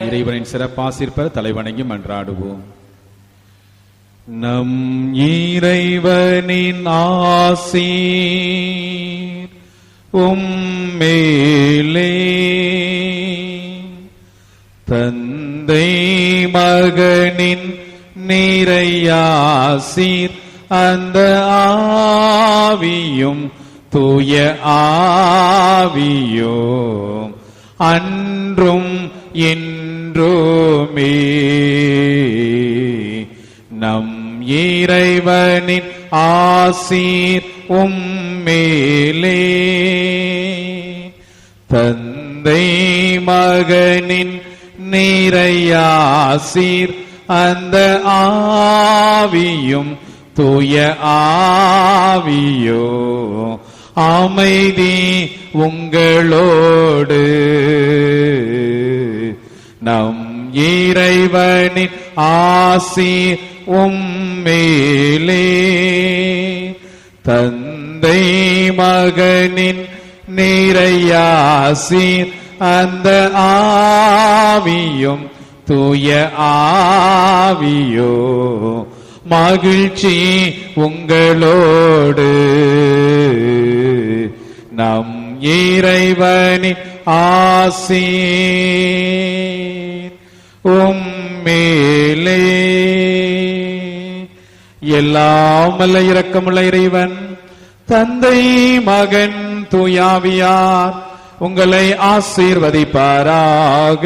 இறைவனின் சிறப்பாசிற்பர் தலைவணங்கி மன்றாடுவோம் நம் இறைவனின் ஆசீர் உம்மேலே தந்தை மகனின் நிறையாசீர் அந்த ஆவியும் தூய ஆவியோ அன்றும் என் என்றுமே. நம் இறைவனின் ஆசீர் உம்மேலே. தந்தை மகனின் நிறையாசீர் அந்த ஆவியும் தூய ஆவியோ. அமைதி உங்களோடு. நம் இறைவனின் ஆசி உம்மேலே. தந்தை மகனின் நிறையாசி அந்த ஆவியும் தூய ஆவியோ. மகிழ்ச்சி உங்களோடு. நம் இறைவனின் ஆசி உம்மேலே. எல்லாம் அல்ல இரக்கமுள்ள இறைவன் தந்தை மகன் தூயாவியார் உங்களை ஆசீர்வதிப்பாராக.